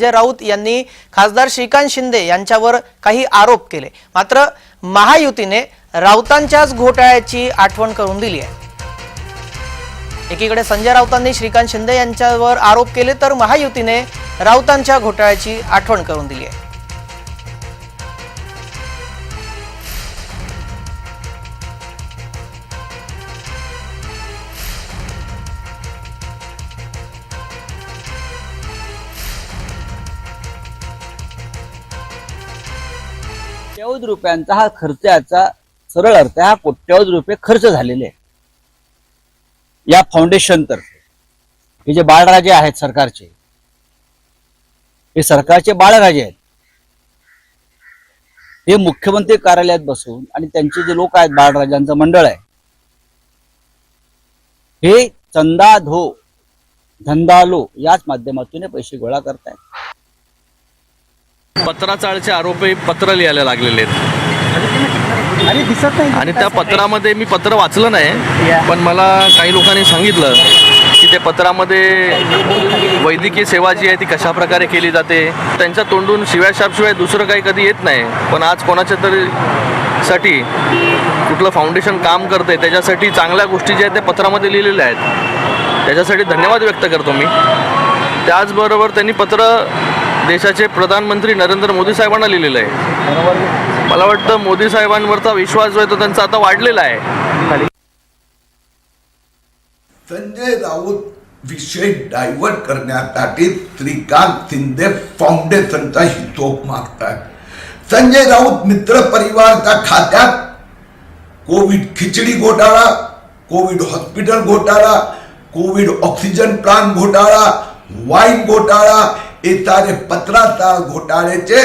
संजय राऊत यांनी खासदार श्रीकांत शिंदे यांच्यावर काही आरोप केले. मात्र महायुतीने राऊतांच्याच घोटाळ्याची आठवण करून दिली आहे. एकीकडे संजय राऊतांनी श्रीकांत शिंदे यांच्यावर आरोप केले तर महायुतीने राऊतांच्या घोटाळ्याची आठवण करून दिली आहे. कोट्यावधी रुपयांचा हा खर्चाचा सरळ अर्थ हा कोट्यावधी रुपये खर्च झालेले आहे या फाउंडेशनतर्फे हे जे बाळराजे आहेत सरकारचे हे सरकारचे बाळराजे आहेत. हे मुख्यमंत्री कार्यालयात बसून आणि त्यांचे जे लोक आहेत बाळराजांचं मंडळ आहे हे चंदा धो धंदालो याच माध्यमातून हे पैसे गोळा करतायत. पत्राचाळचे आरोपही पत्र लिहायला लागलेले आहेत. आणि दिसत नाही. आणि त्या पत्रामध्ये मी पत्र वाचलं नाही पण मला काही लोकांनी सांगितलं की ते पत्रामध्ये वैद्यकीय सेवा जी आहे ती कशा प्रकारे केली जाते त्यांच्या तोंडून शिवाय शापशिवाय दुसरं काही कधी येत नाही. पण आज कोणाच्या तरी साठी कुठलं फाउंडेशन काम करते त्याच्यासाठी चांगल्या गोष्टी ज्या आहेत त्या पत्रामध्ये लिहिलेल्या आहेत. त्याच्यासाठी धन्यवाद व्यक्त करतो मी. त्याचबरोबर त्यांनी पत्र देशाचे प्रधानमंत्री नरेंद्र मोदी साहेबांना लिहिलेलं आहे. मला वाटतं मोदी साहेबांवरचा विश्वास जो आहे तो त्यांचा आता वाढलेला आहे. संजय राऊत विषय डायव्हर्ट करण्यासाठी श्रीकांत शिंदे फाउंडेशनचा हिशोब मागतात. संजय राऊत मित्र परिवारच्या खात्यात कोविड खिचडी घोटाळा कोविड हॉस्पिटल घोटाळा कोविड ऑक्सिजन प्लांट घोटाळा वाईन घोटाळा हे पत्राचा घोटाळ्याचे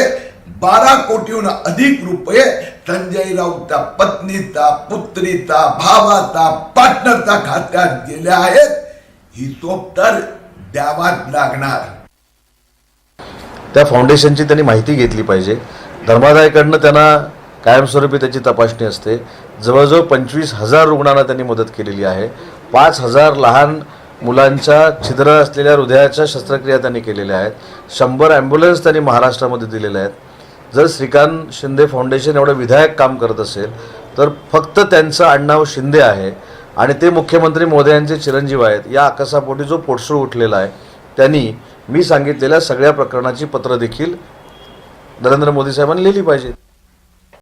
बारा कोटीहून अधिक रुपये संजय राऊतच्या पत्नीचा पुत्रीचा भावाचा पार्टनरचा खात्यात गेले आहेत हिशोब तर द्यावाच लागणार त्या फाउंडेशनची त्यांनी माहिती घेतली पाहिजे. धर्मादायकडनं त्यांना कायमस्वरूपी त्याची तपासणी असते. जवळजवळ पंचवीस हजार रुग्णांना त्यांनी मदत केलेली आहे. पाच हजार लहान मुलांच्या छिद्र असलेल्या हृदयाच्या शस्त्रक्रिया त्यांनी केलेल्या आहेत. शंभर ॲम्ब्युलन्स त्यांनी महाराष्ट्रामध्ये दिलेल्या आहेत. जर श्रीकांत शिंदे फाउंडेशन एवढं विधायक काम करत असेल तर फक्त त्यांचं आडनाव शिंदे आहे आणि ते मुख्यमंत्री मोदयांचे चिरंजीव आहेत. या आकसापोटी जो पोटसूळ उठलेला आहे त्यांनी मी सांगितलेल्या सगळ्या प्रकरणाची पत्र देखील नरेंद्र मोदी साहेबांनी लिहिली पाहिजेत.